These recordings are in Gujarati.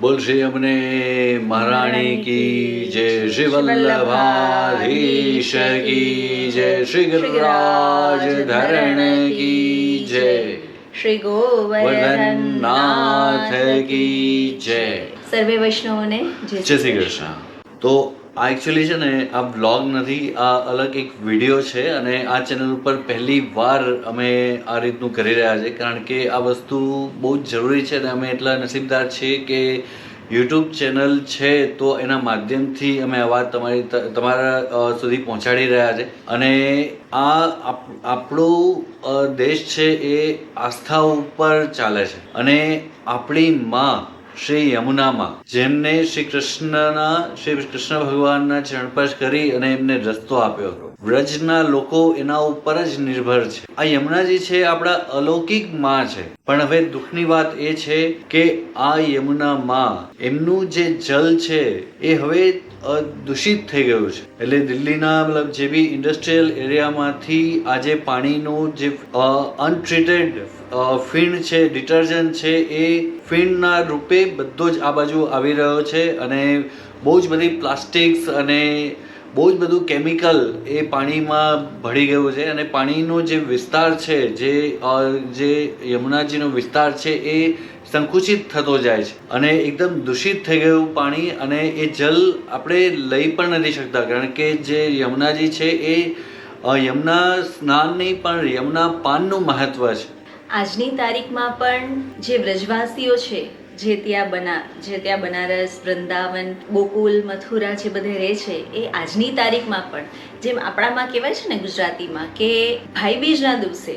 બોલ શ્રી અમને મહારાણી કી જય શ્રી વલ્લભાધીશ કી જય શ્રી ગિરિરાજ ધરણ કી જય. શ્રી વર્ધનનાથ ગોવર્ધનનાથ કી જય. સર્વે વૈષ્ણવોને જય શ્રી કૃષ્ણ. તો આ એકચ્યુઅલી છે ને, આ બ્લોગ નથી, આ અલગ એક વીડિયો છે અને આ ચેનલ ઉપર પહેલી વાર અમે આ રીતનું કરી રહ્યા છીએ. કારણ કે આ વસ્તુ બહુ જ જરૂરી છે અને અમે એટલા નસીબદાર છીએ કે યુટ્યુબ ચેનલ છે તો એના માધ્યમથી અમે આ વાત તમારી તમારા સુધી પહોંચાડી રહ્યા છે. અને આ આપણો દેશ છે એ આસ્થા ઉપર ચાલે છે. અને આપણી માં શ્રી યમુનામાં. જેમને શ્રી કૃષ્ણના, શ્રી કૃષ્ણ ભગવાનના ચરણપાશ કરી અને એમને રસ્તો આપ્યો. હતો વ્રજના લોકો એના ઉપર જ નિર્ભર છે. આ યમુનાજી છે, આપણા અલૌકિકમાં છે. પણ હવે દુઃખની વાત એ છે કે આ યમુના માં એમનું જે જલ છે, એ હવે દૂષિત થઈ ગયું છે. એટલે દિલ્હીના, મતલબ જે બી ઇન્ડસ્ટ્રીયલ એરિયામાંથી આજે પાણીનું જે અનટ્રીટેડ ફીણ છે ડિટર્જન્ટ છે, એ ફીણના રૂપે બધો જ આ બાજુ આવી રહ્યો છે અને બહુ જ બધી પ્લાસ્ટિક્સ અને બહુ જ બધું કેમિકલ એ પાણીમાં ભળી ગયું છે અને પાણીનો જે વિસ્તાર છે, જે જે યમુનાજીનો વિસ્તાર છે એ સંકુચિત થતો જાય છે અને એકદમ દૂષિત થઈ ગયું પાણી અને એ જલ આપણે લઈ પણ નથી શકતા. કારણ કે જે યમુનાજી છે એ યમુના સ્નાન નહીં પણ યમુના પાનનું મહત્ત્વ છે. આજની તારીખમાં પણ જે વ્રજવાસીઓ છે, જે ત્યાં બના, જે ત્યાં બનારસ, વૃંદાવન, ગોકુલ, મથુરા જે બધે રહે છે, એ આજની તારીખમાં પણ. જેમ આપણામાં કહેવાય છે ને ગુજરાતીમાં કે ભાઈબીજના દિવસે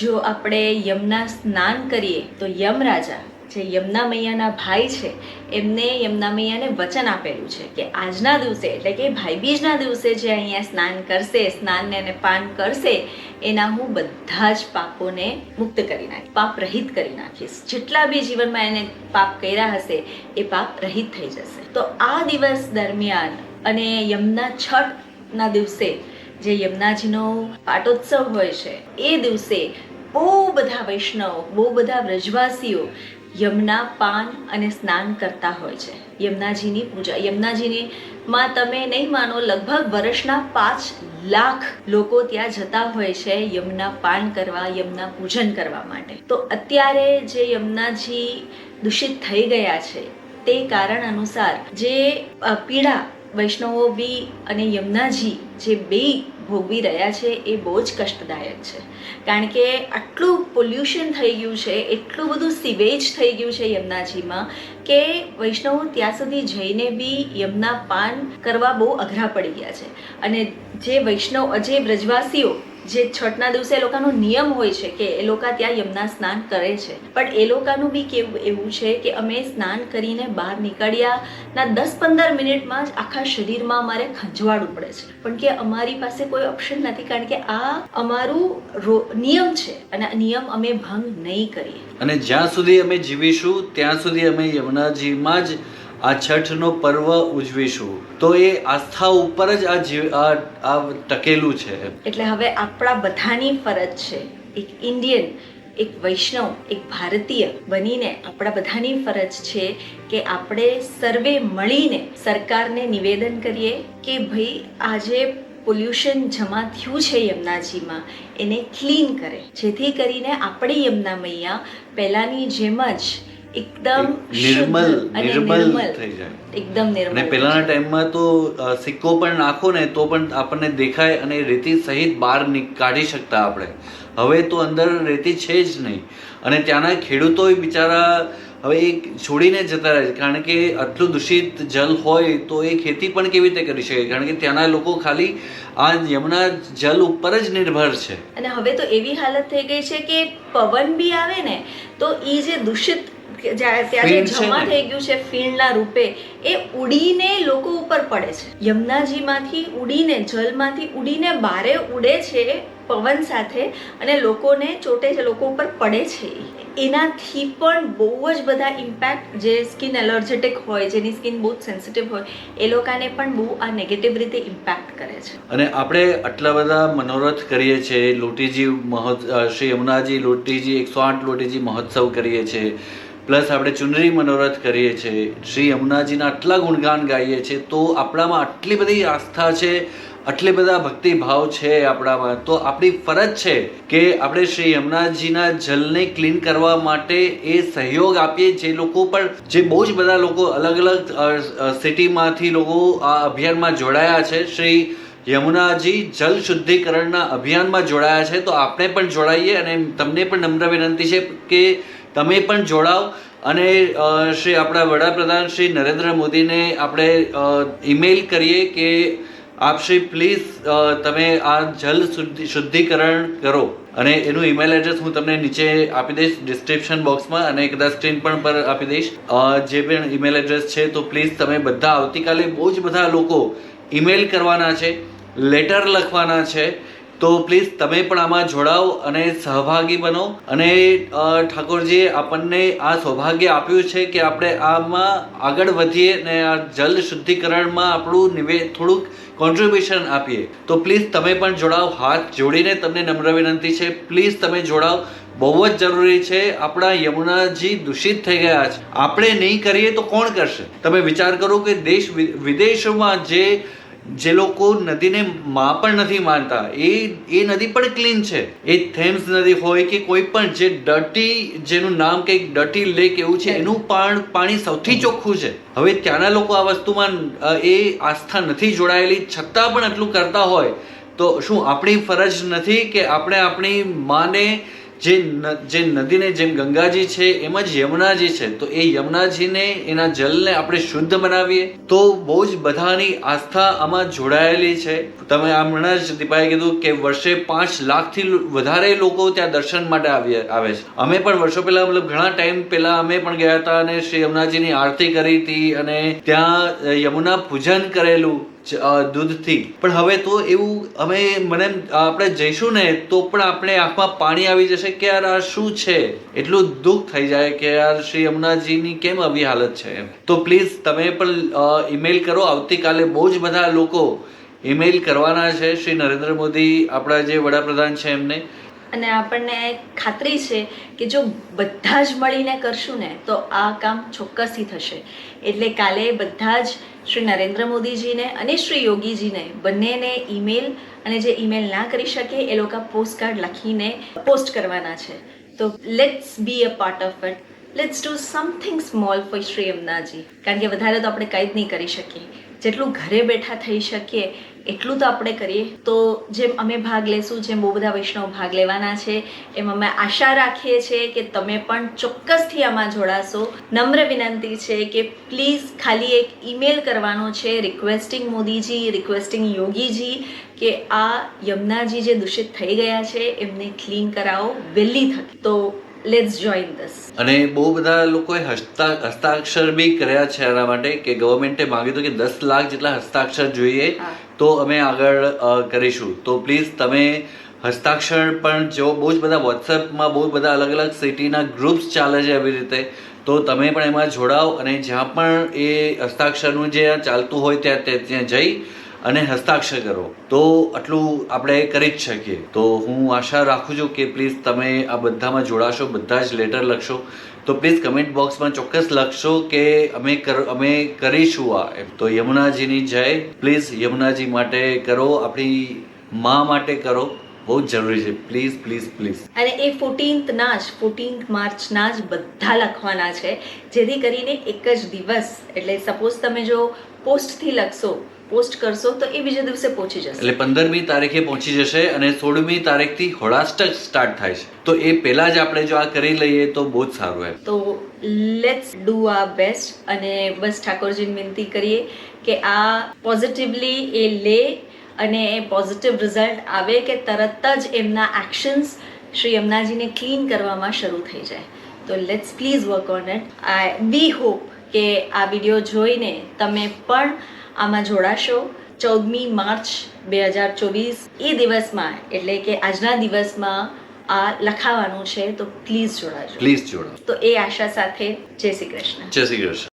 જો આપણે યમના સ્નાન કરીએ તો યમ રાજા જે યમુના મૈયાના ભાઈ છે, એમને યમુના મૈયાને વચન આપેલું છે કે આજના દિવસે, એટલે કે ભાઈબીજના દિવસે જે અહીંયા સ્નાન કરશે, સ્નાનને અને પાન કરશે, એના હું બધા જ પાપોને મુક્ત કરી નાખીશ, પાપ રહિત કરી નાખીશ. જેટલા બી જીવનમાં એને પાપ કર્યા હશે, એ પાપ રહિત થઈ જશે. તો આ દિવસ દરમિયાન અને યમુના છઠના દિવસે જે યમુનાજીનો પાટોત્સવ હોય છે, એ દિવસે બહુ બધા વૈષ્ણવ, બહુ બધા વ્રજવાસીઓ યમુના પાન અને સ્નાન કરતા હોય છે. યમુનાજીની પૂજા યમુનાજીની માં તમે નહીં માનો, લગભગ વર્ષના પાંચ લાખ લોકો ત્યાં જતા હોય છે યમુના પાન કરવા, યમુના પૂજન કરવા માટે. તો અત્યારે જે યમુનાજી દૂષિત થઈ ગયા છે, તે કારણ અનુસાર જે પીડા વૈષ્ણવો બી અને યમુનાજી જે બે ભોગવી રહ્યા છે એ બહુ જ કષ્ટદાયક છે. કારણ કે આટલું પોલ્યુશન થઈ ગયું છે, એટલું બધું સિવેજ થઈ ગયું છે યમુનાજીમાં કે વૈષ્ણવો ત્યાં સુધી જઈને બી યમુના પાન કરવા બહુ અઘરા પડી ગયા છે. અને જે વૈષ્ણવ જે વ્રજવાસીઓ જે છઠના દિવસે એ લોકોનો નિયમ હોય છે કે એ લોકો ત્યાં યમુના સ્નાન કરે છે. પણ એ લોકોનું બી કેવું એવું છે કે અમે સ્નાન કરીને બહાર નીકળ્યા ના દસ પંદર મિનિટમાં જ આખા શરીરમાં અમારે ખંજવાળવું પડે છે. પણ કે અમારી પાસે કોઈ ઓપ્શન નથી કારણ કે આ અમારું નિયમ છે અને નિયમ અમે ભંગ નહીં કરીએ. અને જ્યાં સુધી અમે જીવીશું, ત્યાં સુધી અમે યમુનાજીમાં જ આ છઠનો પર્વ ઉજવીશું. તો એ આસ્થા ઉપર જ આ આ ટકેલું છે. એટલે હવે આપણા બધાની ફરજ છે એક ઇન્ડિયન, એક વૈષ્ણવ, એક ભારતીય બનીને આપણા બધાની ફરજ છે કે આપણે સર્વે મળીને સરકારને નિવેદન કરીએ કે ભાઈ આજે પોલ્યુશન જમા થયું છે યમુનાજીમાં, એને ક્લીન કરે. જેથી કરીને આપણી યમુના મૈયા પહેલાંની જેમ જ એકદમ નિર્મલ નિર્મલ થઈ જાય. એકદમ નિર્મલ અને પહેલાના ટાઈમમાં તો સિક્કો પણ નાખો ને તો પણ આપણને દેખાય અને રેતી સહિત બહાર કાઢી શકતા આપણે. હવે તો અંદર રેતી છે જ નહીં. અને ત્યાંના ખેડૂતોય બિચારા હવે એ છોડીને જતા રહે છે. કારણ કે આટલું દૂષિત જલ હોય તો એ ખેતી પણ કેવી રીતે કરી શકે? કારણ કે ત્યાંના લોકો ખાલી આ યમુના જલ ઉપર જ નિર્ભર છે. અને હવે તો એવી હાલત થઈ ગઈ છે કે પવન બી આવે ને તો એ જે દૂષિત કે જ્યાં- ત્યાં જે ફીણ છે જમા થઈ ગયું છે ફીણના રૂપે એ ઉડીને લોકો ઉપર પડે છે. યમુનાજીમાંથી ઉડીને જલમાંથી ઉડીને બારે ઉડે છે પવન સાથે અને લોકોને ચોટે છે લોકો ઉપર પડે છે એનાથી પણ બહુ જ બધા ઇમ્પેક્ટ જે સ્કિન એલર્જેટિક હોય, જેની સ્કિન બહુ જ સેન્સિટિવ હોય, એ લોકોને પણ બહુ આ નેગેટિવ રીતે ઇમ્પેક્ટ કરે છે. અને આપણે આટલા બધા મનોરથ કરીએ છીએ, લોટીજી મહોત્સવ શ્રી યમુનાજી લોટીજી, એકસો આઠ લોટીજી મહોત્સવ કરીએ છીએ, પ્લસ આપણે ચુનરી મનોરથ કરીએ છીએ, શ્રી યમુનાજીના આટલા ગુણગાન ગાઈએ છીએ, તો આપણામાં આટલી બધી આસ્થા છે આટલી બધા ભક્તિભાવ છે આપણામાં. તો આપણી ફરજ છે કે આપણે શ્રી યમુનાજીના જલને ક્લીન કરવા માટે એ સહયોગ આપીએ. જે લોકો પણ, જે બહુ જ બધા લોકો અલગ અલગ સિટીમાંથી લોકો આ અભિયાનમાં જોડાયા છે. શ્રી યમુનાજી જલ શુદ્ધિકરણના અભિયાનમાં જોડાયા છે. તો આપણે પણ જોડાઈએ અને તમને પણ નમ્ર વિનંતી છે કે તમે પણ જોડાઓ અને શ્રી આપણા વડાપ્રધાન શ્રી નરેન્દ્ર મોદીને આપણે ઈમેલ કરીએ કે આપ શ્રી પ્લીઝ તમે આ જલ શુદ્ધિ શુદ્ધિકરણ કરો. અને એનું ઈમેલ એડ્રેસ હું તમને નીચે આપી દઈશ ડિસ્ક્રિપ્શન બોક્સમાં અને કદાચ સ્ક્રીન પણ પર આપી દઈશ. જે પણ ઈમેલ એડ્રેસ છે, તો પ્લીઝ તમે બધા આવતીકાલે બહુ જ બધા લોકો ઈમેલ કરવાના છે લેટર લખવાના છે તો પ્લીઝ તમે પણ આમાં જોડાઓ અને સહભાગી બનો. અને ઠાકોરજીએ આપણને આ સૌભાગ્ય આપ્યું છે કે આપણે આમાં આગળ વધીએ ને આ જલ શુદ્ધિકરણમાં આપણું નિવે, થોડુંક કોન્ટ્રીબ્યુશન આપીએ. તો પ્લીઝ તમે પણ જોડાઓ. હાથ જોડીને તમને નમ્ર વિનંતી છે. પ્લીઝ તમે જોડાઓ. બહુ જ જરૂરી છે. આપણા યમુનાજી દૂષિત થઈ ગયા છે. આપણે નહીં કરીએ તો કોણ કરશે? તમે વિચાર કરો કે દેશ વિદેશોમાં જે જે લોકો નદીને માં પણ નથી માનતા, એ એ નદી પણ ક્લીન છે. એ થેમ્સ નદી હોય કે કોઈ પણ જે ડટી જેનું નામ કંઈક ડટી લેક એવું છે, એનું પણ, પાણી સૌથી ચોખ્ખું છે. હવે ત્યાંના લોકો આ વસ્તુમાં એ આસ્થા નથી જોડાયેલી. છતાં પણ આટલું કરતા હોય, તો શું આપણી ફરજ નથી કે આપણે આપણી માને જે જે નદીને જેમ ગંગાજી છે, એમ જ યમુનાજી છે. તો એ યમુનાજીને, એના જલને આપણે શુદ્ધ બનાવીએ. તો બહુ જ બધાની આસ્થા આમાં જોડાયેલી છે. તમે હમણાં જ દીપાએ કીધું કે વર્ષે પાંચ લાખથી વધારે લોકો ત્યાં દર્શન માટે આવી આવે છે. અમે પણ વર્ષો પહેલા, મતલબ ઘણા ટાઈમ પહેલા અમે પણ ગયા હતા અને શ્રી યમુનાજીની આરતી કરી હતી અને ત્યાં યમુના પૂજન કરેલું. દૂધથી પણ હવે તો એવું અમે, મને, આપણે જઈશું ને, તો પણ આપણે આંખમાં પાણી આવી જશે કે યાર, આ શું છે? એટલું દુઃખ થઈ જાય કે યાર, શ્રી યમુનાજીની કેમ આવી હાલત છે તો પ્લીઝ તમે પણ ઈમેલ કરો. આવતીકાલે બહુ જ બધા લોકો ઈમેલ કરવાના છે. શ્રી નરેન્દ્ર મોદી આપણા જે વડાપ્રધાન છે એમને. અને આપણને ખાતરી છે કે જો બધા જ મળીને કરશું ને, તો આ કામ ચોક્કસથી થશે. એટલે કાલે બધા જ શ્રી નરેન્દ્ર મોદીજીને અને શ્રી યોગીજીને બંનેને ઈમેલ, અને જે ઈમેલ ના કરી શકે એ લોકો પોસ્ટ કાર્ડ લખીને પોસ્ટ કરવાના છે. તો let's be a part of it let's do something small for Shri એમનાજી કારણ કે વધારે તો આપણે કંઈ જ નહીં કરી શકીએ. જેટલું ઘરે બેઠા થઈ શકીએ, એટલું તો આપણે કરીએ. તો જેમ અમે ભાગ લેશું, જેમ બહુ બધા વૈષ્ણવ ભાગ લેવાના છે, એમ અમે આશા રાખીએ છીએ કે તમે પણ ચોક્કસથી આમાં જોડાશો. નમ્ર વિનંતી છે કે પ્લીઝ ખાલી એક ઈમેલ કરવાનો છે, રિક્વેસ્ટિંગ મોદીજી, રિક્વેસ્ટિંગ યોગીજી, કે આ યમુનાજી જે દૂષિત થઈ ગયા છે, એમને ક્લીન કરાવો, વહેલી થકી. તો લેટ્સ જોઈન ધીસ અને બહુ બધા લોકોએ હસ્તા હસ્તાક્ષર બી કર્યા છે એના માટે કે ગવર્મેન્ટે માંગ્યું હતું કે દસ લાખ જેટલા હસ્તાક્ષર જોઈએ તો અમે આગળ કરીશું. તો પ્લીઝ તમે હસ્તાક્ષર પણ જો બહુ જ બધા વોટ્સએપમાં બહુ બધા અલગ અલગ સિટીના ગ્રુપ્સ ચાલે છે આવી રીતે તો તમે પણ એમાં જોડાઓ અને જ્યાં પણ એ હસ્તાક્ષરનું જે ચાલતું હોય ત્યાં ત્યાં જઈ અને હસ્તાક્ષર કરો. તો આટલું આપણે કરી જ શકીએ. તો હું આશા રાખું છું કે પ્લીઝ તમે આ બધામાં જોડાશો, બધા જ લેટર લખશો. તો પ્લીઝ કમેન્ટ બોક્સમાં ચોક્કસ લખશો કે અમે અમે કરીશું આ તો યમુનાજીની જય. પ્લીઝ યમુનાજી માટે કરો, આપણી મા માટે કરો. બહુ જરૂરી છે. પ્લીઝ પ્લીઝ પ્લીઝ અને એ ફોર્ટીન્થના જ ફોર્ટીન્થ માર્ચના જ બધા લખવાના છે. જેથી કરીને એક જ દિવસ. એટલે સપોઝ તમે જો પોસ્ટથી લખશો પોસ્ટ કરશો તો એ બીજા દિવસે પહોંચી જશે. એટલે પંદરમી તારીખે પહોંચી જશે અને સોળમી તારીખથી હોળાષ્ટક સ્ટાર્ટ થાય છે. તો એ પહેલા જ આપણે જો આ કરી લઈએ તો બહુ જ સારું એમ. તો લેટ્સ ડુ આ બેસ્ટ અને બસ ઠાકોરજીને વિનંતી કરીએ કે આ પોઝિટિવલી એ લે અને એ પોઝિટિવ રિઝલ્ટ આવે કે તરત જ એમના એક્શન્સ શ્રી યમુનાજીને ક્લીન કરવામાં શરૂ થઈ જાય. તો let's please work on it I we hope કે આ વીડિયો જોઈને તમે પણ આમાં જોડાશો. ચૌદમી માર્ચ બે હજાર ચોવીસ એ દિવસમાં એટલે કે આજના દિવસમાં આ લખાવાનું છે તો પ્લીઝ જોડાજો. પ્લીઝ જોડો તો એ આશા સાથે જય શ્રી કૃષ્ણ. જય શ્રી કૃષ્ણ.